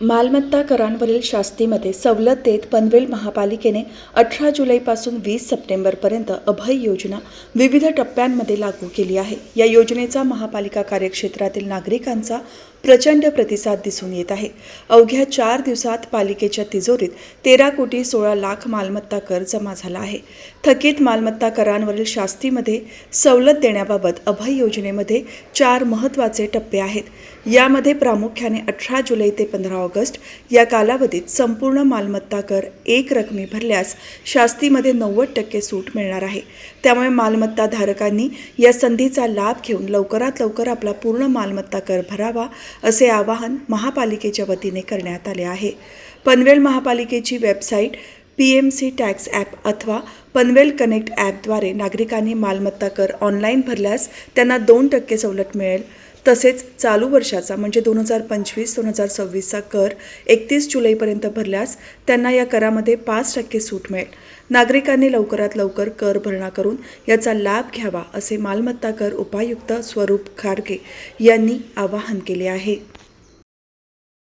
मालमत्ता करांवरील शास्तीमध्ये सवलत देत पनवेल महापालिकेने अठरा जुलैपासून वीस सप्टेंबरपर्यंत अभय योजना विविध टप्प्यांमध्ये लागू केली आहे. या योजनेचा महापालिका कार्यक्षेत्रातील नागरिकांचा प्रचंड प्रतिसाद दिसून येत आहे. अवघ्या चार दिवसात पालिकेच्या तिजोरीत तेरा कोटी सोळा लाख मालमत्ता कर जमा झाला आहे. थकीत मालमत्ता करांवरील शास्तीमध्ये सवलत देण्याबाबत अभय योजनेमध्ये चार महत्त्वाचे टप्पे आहेत. यामध्ये प्रामुख्याने अठरा जुलै ते पंधरा ऑगस्ट या कालावधीत संपूर्ण मालमत्ता कर एक रकमी भरल्यास शास्तीमध्ये नव्वद टक्के सूट मिळणार आहे. त्यामुळे मालमत्ता धारकांनी या संधीचा लाभ घेऊन लवकरात लवकर आपला पूर्ण मालमत्ता कर भरावा असे आवाहन महापालिकेच्या वतीने करण्यात आले आहे. पनवेल महापालिकेची website P M C tax app अथवा पनवेल कनेक्ट ॲपद्वारे नागरिकांनी मालमत्ता कर ऑनलाईन भरल्यास त्यांना दोन टक्के सवलत मिळेल. तसेच चालू वर्षाचा म्हणजे दोन हजार पंचवीस दोन हजार सव्वीसचा कर एकतीस जुलैपर्यंत भरल्यास त्यांना या करामध्ये पाच टक्के सूट मिळेल. नागरिकांनी लवकरात लवकर कर भरणा करून याचा लाभ घ्यावा असे मालमत्ता कर उपायुक्त स्वरूप खारगे यांनी आवाहन केले आहे.